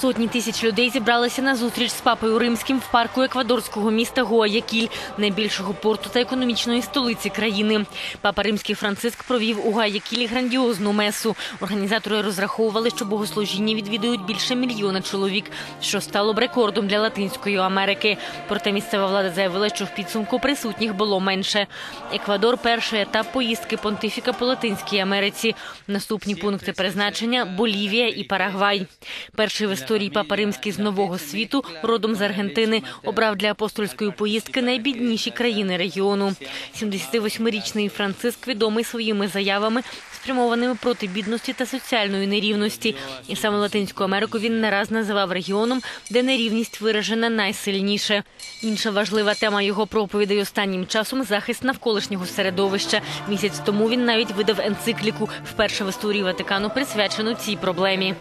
Сотні тисяч людей зібралися на зустріч з папою римським в парку еквадорського міста Гуаякіль, найбільшого порту та економічної столиці країни. Папа римський Франциск провів у Гуаякілі грандіозну месу. Організатори розраховували, що богослужіння відвідують більше мільйона чоловік, що стало б рекордом для Латинської Америки. Проте місцева влада заявила, що в підсумку присутніх було менше. Еквадор перший етап поїздки понтифіка по Латинській Америці. Наступні пункти призначення Болівія і Парагвай. Перший в історії папа римський з нового світу, родом з Аргентини, обрав для апостольської поїздки найбідніші країни регіону. 78-річний Франциск відомий своїми заявами, спрямованими проти бідності та соціальної нерівності. І саме Латинську Америку він не раз називав регіоном, де нерівність виражена найсильніше. Інша важлива тема його проповідей останнім часом захист навколишнього середовища. Місяць тому він навіть видав енцикліку, вперше в історії Ватикану присвячену цій проблемі.